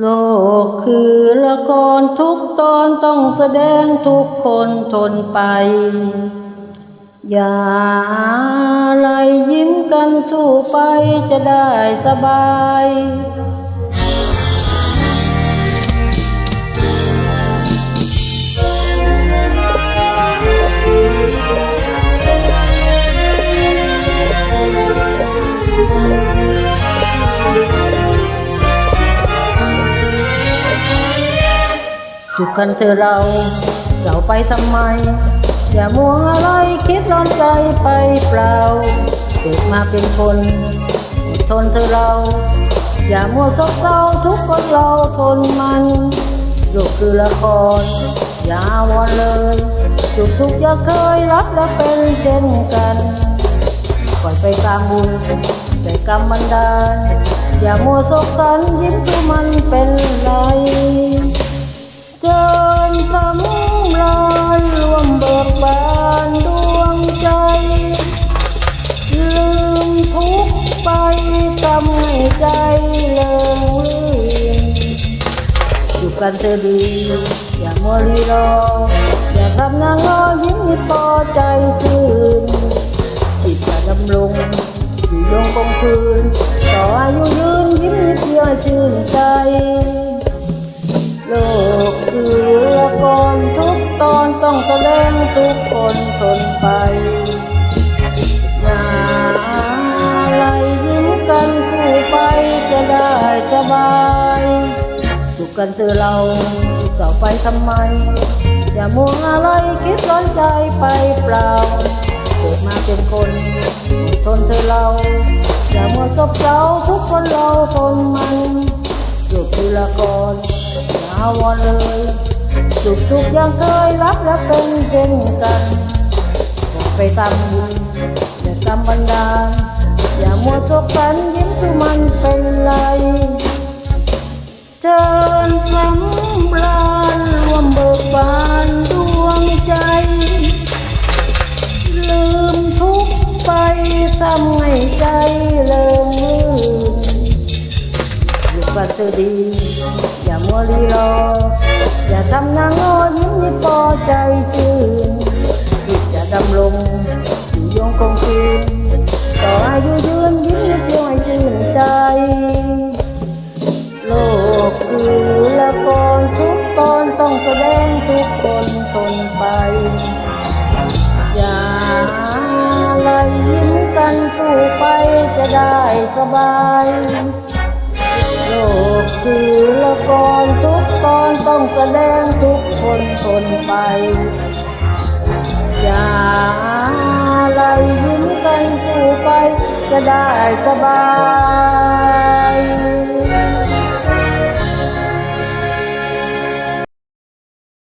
โลกคือละครทุกตอนต้องแสดงทุกคนทนไป อย่าอะไรยิ้มกันสู้ไปจะได้สบาย สุขกันเถอเราเจะเอาไปทำไม อย่ามัวอะไรคิดร้อนใจไปเปล่าเกิดมาเป็นคนอดทนเถอเรา อย่ามัวซบเราทุกคนเราทนมันโลกคือละคร อย่าวอนเลยสุขทุกข์อย่าเคยรักและเป็นเช่นกันปล่อยไปตามบุญแต่กรรมบันดาลอย่ามัวโศกสันยิ้มที่มันเป็นไร กันเธอดี อย่ามัวรีรอ อย่าทำนางรอยิ้มนิดพอใจชื่นจิตจะดำรงอยู่ยงคงคืน ต่ออายุยืนยิ้มนิดเดียวให้ชื่นใจ โลกคือละครทุกตอนต้องแสดงทุกคนทนไป สุขกันเถอเราเศร้าไปทำไม อย่ามัวอะไรคิดร้อนใจไปเปล่า เกิดมาเป็นคนทนเธอเรา อย่ามัวซบเราทุกคนเราทนมันสุขคือละครอย่าวอนเลยสุขทุกอย่างเคยรับและเป็นเช่นกันบอกไปตามบุญและตามบันดาลอย่ามัวโศกกันยิ้ำให้ใจเลิงลื่นอยู่กันเธอดี อย่ามัวรีรอ อย่าทำนางโง่ยิ้มนิดพอใจชื่นจิตจะดำรงอยู่ยงคงคืนต่ออายุยืนยิ้มนิดเดียวให้ชื่นใจ โลกคือละครทุกตอนต้องแสดงทุกคนทนไป อย่าอะไร สบายโลกคือละครทุกตอนต้องแสดงทุกคนทนไป อย่าอะไรยิ้มกันสู่ไปจะได้สบาย